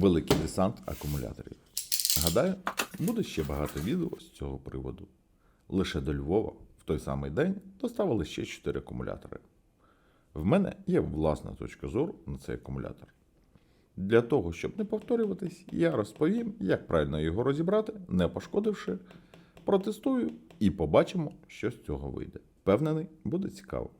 Великий десант акумуляторів. Гадаю, буде ще багато відео з цього приводу. Лише до Львова в той самий день доставили ще 4 акумулятори. В мене є власна точка зору на цей акумулятор. Для того, щоб не повторюватись, я розповім, як правильно його розібрати, не пошкодивши, протестую і побачимо, що з цього вийде. Впевнений, буде цікаво.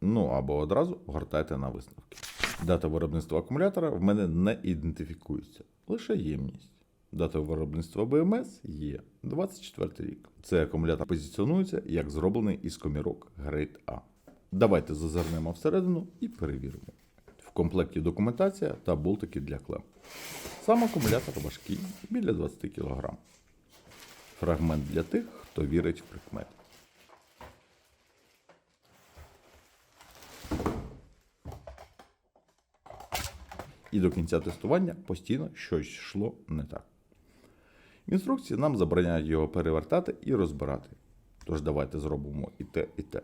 Ну або одразу гортайте на висновки. Дата виробництва акумулятора в мене не ідентифікується, лише ємність. Дата виробництва БМС є 24 рік. Цей акумулятор позиціонується як зроблений із комірок Grade A. Давайте зазирнемо всередину і перевіримо. В комплекті документація та болтики для клем. Сам акумулятор важкий біля 20 кг. Фрагмент для тих, хто вірить в прикмети. І до кінця тестування постійно щось йшло не так. Інструкції нам забороняють його перевертати і розбирати. Тож давайте зробимо і те, і те.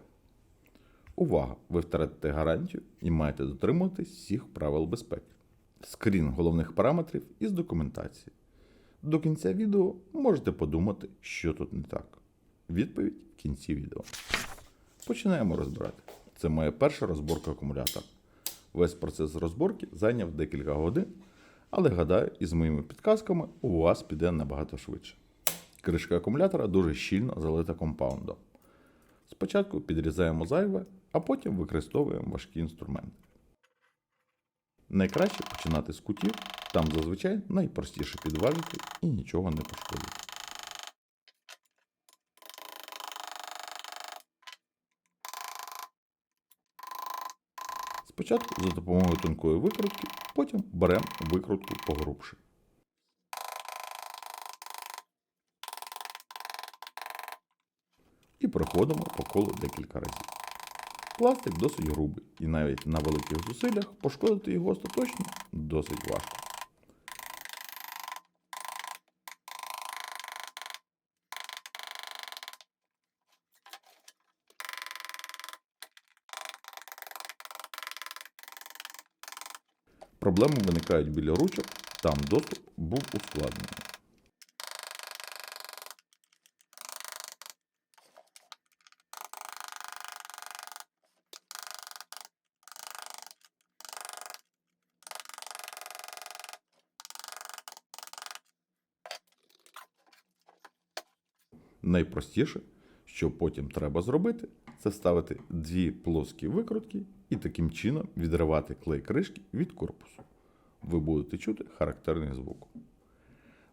Увага! Ви втратите гарантію і маєте дотримуватись всіх правил безпеки. Скрін головних параметрів із документації. До кінця відео можете подумати, що тут не так. Відповідь в кінці відео. Починаємо розбирати. Це моя перша розборка акумулятора. Весь процес розборки зайняв декілька годин, але гадаю, із моїми підказками у вас піде набагато швидше. Кришка акумулятора дуже щільно залита компаундом. Спочатку підрізаємо зайве, а потім використовуємо важкі інструменти. Найкраще починати з кутів, там зазвичай найпростіше підважити і нічого не пошкодити. Спочатку за допомогою тонкої викрутки, потім беремо викрутку погрубше. І проходимо по колу декілька разів. Пластик досить грубий, і навіть на великих зусиллях пошкодити його остаточно досить важко. Проблеми виникають біля ручок, там доступ був ускладнений. Найпростіше, що потім треба зробити, це вставити дві плоскі викрутки і таким чином відривати клей кришки від корпусу. Ви будете чути характерний звук.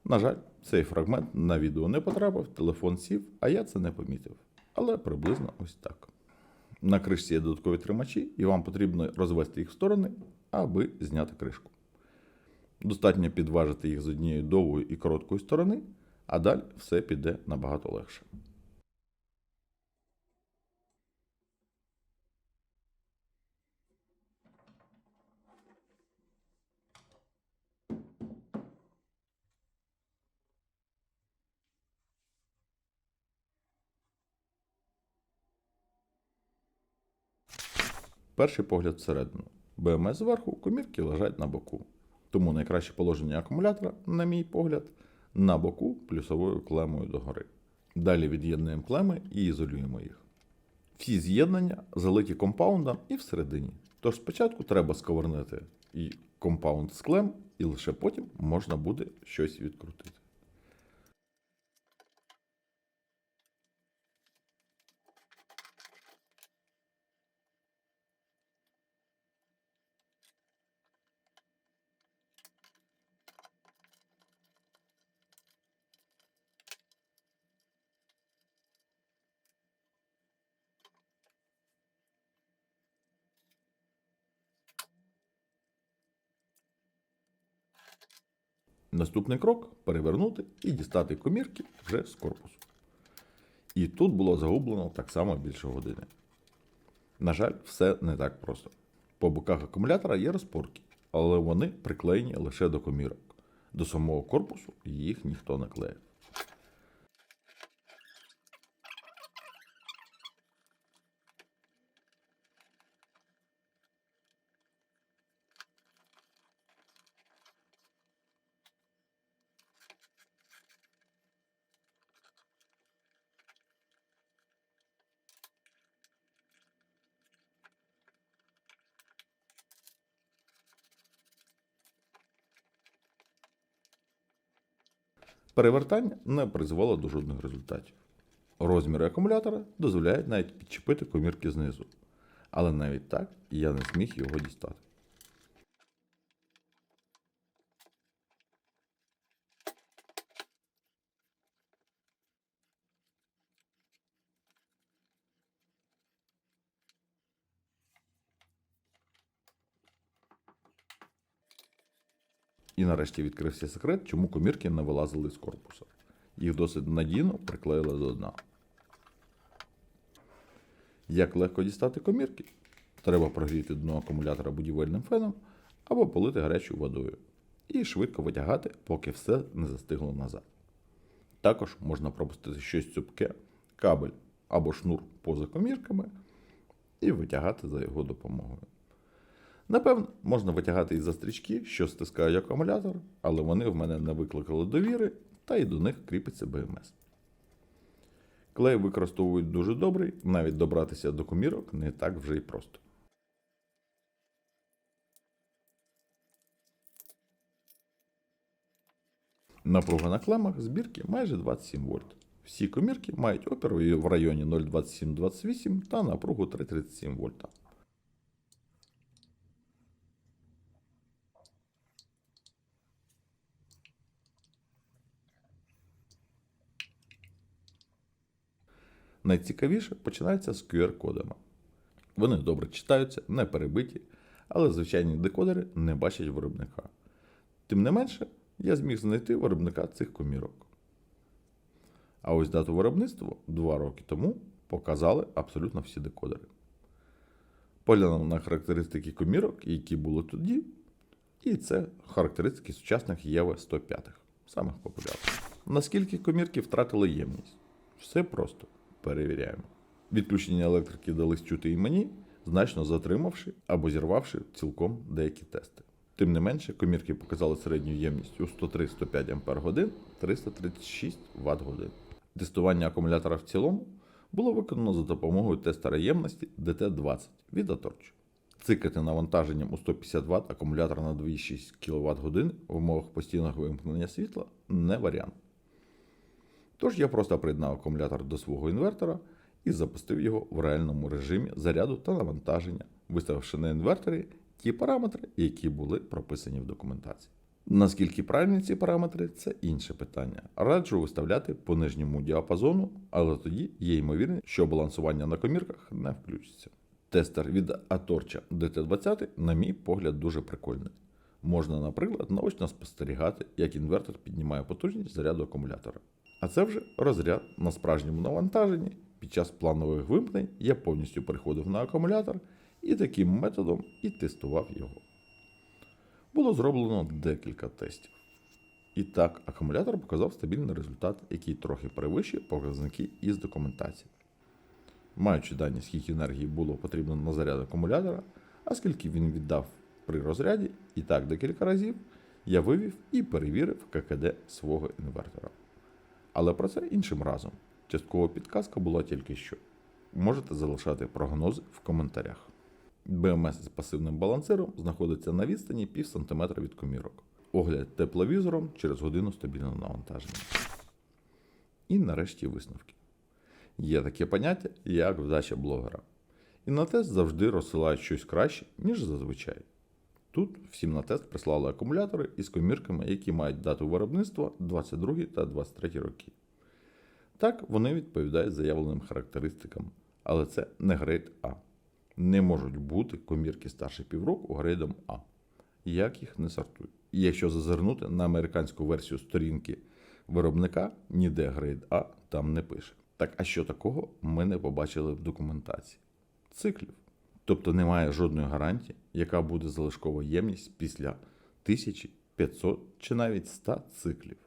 На жаль, цей фрагмент на відео не потрапив, телефон сів, а я це не помітив. Але приблизно ось так. На кришці є додаткові тримачі, і вам потрібно розвести їх в сторони, аби зняти кришку. Достатньо підважити їх з однієї довгої і короткої сторони, а далі все піде набагато легше. Перший погляд всередину. БМС зверху, комірки лежать на боку. Тому найкраще положення акумулятора, на мій погляд, на боку плюсовою клемою догори. Далі від'єднуємо клеми і ізолюємо їх. Всі з'єднання залиті компаундом і всередині. Тож спочатку треба сковернити і компаунд з клем, і лише потім можна буде щось відкрутити. Наступний крок перевернути і дістати комірки вже з корпусу. І тут було загублено так само більше години. На жаль, все не так просто. По боках акумулятора є розпорки, але вони приклеєні лише до комірок. До самого корпусу їх ніхто не клеїв. Перевертання не призвело до жодних результатів. Розміри акумулятора дозволяють навіть підчепити комірки знизу. Але навіть так я не зміг його дістати. І нарешті відкрився секрет, чому комірки не вилазили з корпуса. Їх досить надійно приклеїли до дна. Як легко дістати комірки? Треба прогріти дно акумулятора будівельним феном або полити гарячою водою. І швидко витягати, поки все не застигло назад. Також можна пропустити щось цупке, кабель або шнур поза комірками і витягати за його допомогою. Напевно, можна витягати і за стрічки, що стискають акумулятор, але вони в мене не викликали довіри, та й до них кріпиться БМС. Клей використовують дуже добрий, навіть добратися до комірок не так вже й просто. Напруга на клемах збірки майже 27 вольт. Всі комірки мають опір в районі 0,2728 та напругу 3,37 вольта. Найцікавіше починається з QR-кодами. Вони добре читаються, не перебиті, але звичайні декодери не бачать виробника. Тим не менше, я зміг знайти виробника цих комірок. А ось дату виробництва два роки тому показали абсолютно всі декодери. Поглянув на характеристики комірок, які були тоді, і це характеристики сучасних ЄВ 105, самих популярних. Наскільки комірки втратили ємність? Все просто перевіряємо. Відключення електрики дались чути і мені, значно затримавши або зірвавши цілком деякі тести. Тим не менше, комірки показали середню ємність у 103-105 Ах 336 Вт годин. Тестування акумулятора в цілому було виконано за допомогою тестера ємності DT20 від Atorch. Цикати навантаженням у 150 Вт акумулятор на 2,6 кВт годин в умовах постійного вимкнення світла не варіант. Тож я просто приєднав акумулятор до свого інвертора і запустив його в реальному режимі заряду та навантаження, виставивши на інверторі ті параметри, які були прописані в документації. Наскільки правильні ці параметри, це інше питання. Раджу виставляти по нижньому діапазону, але тоді є ймовірність, що балансування на комірках не включиться. Тестер від Atorcha DT20, на мій погляд, дуже прикольний. Можна, наприклад, наочно спостерігати, як інвертор піднімає потужність заряду акумулятора. А це вже розряд на справжньому навантаженні. Під час планових вимкнень я повністю переходив на акумулятор і таким методом і тестував його. Було зроблено декілька тестів. І так, акумулятор показав стабільний результат, який трохи перевищує показники із документації. Маючи дані, скільки енергії було потрібно на заряд акумулятора, а скільки він віддав при розряді, і так декілька разів, я вивів і перевірив ККД свого інвертора. Але про це іншим разом. Часткова підказка була тільки що. Можете залишати прогнози в коментарях. БМС з пасивним балансиром знаходиться на відстані пів сантиметра від комірок. Огляд тепловізором через годину стабільного навантаження. І нарешті висновки. Є таке поняття, як вдача блогера. І на тест завжди розсилають щось краще, ніж зазвичай. Тут всім на тест прислали акумулятори із комірками, які мають дату виробництва 22 та 23 роки. Так, вони відповідають заявленим характеристикам, але це не грейд А. Не можуть бути комірки старше півроку грейдом А. Як їх не сортують. І якщо зазирнути на американську версію сторінки виробника, ніде грейд А там не пише. Так а що такого ми не побачили в документації? Циклів. Тобто немає жодної гарантії, яка буде залишкова ємність після 1500 чи навіть 100 циклів.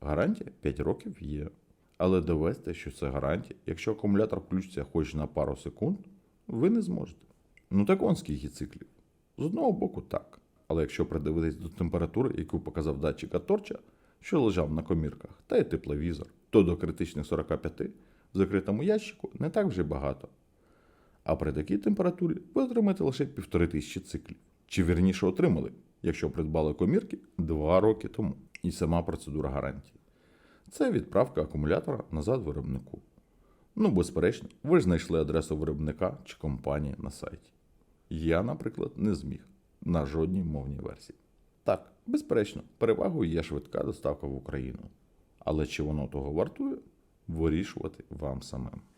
Гарантія 5 років є. Але довести, що це гарантія, якщо акумулятор включиться хоч на пару секунд, ви не зможете. Ну так он скільки циклів. З одного боку, так. Але якщо придивитись до температури, яку показав датчик Аторча, що лежав на комірках, та й тепловізор, то до критичних 45 в закритому ящику не так вже багато. А при такій температурі ви отримаєте лише півтори тисячі циклів. Чи вірніше отримали, якщо придбали комірки 2 роки тому. І сама процедура гарантії. це відправка акумулятора назад виробнику. Ну, безперечно, ви ж знайшли адресу виробника чи компанії на сайті. Я, наприклад, не зміг на жодній мовній версії. Так, безперечно, перевагою є швидка доставка в Україну. Але чи воно того вартує, вирішувати вам самим.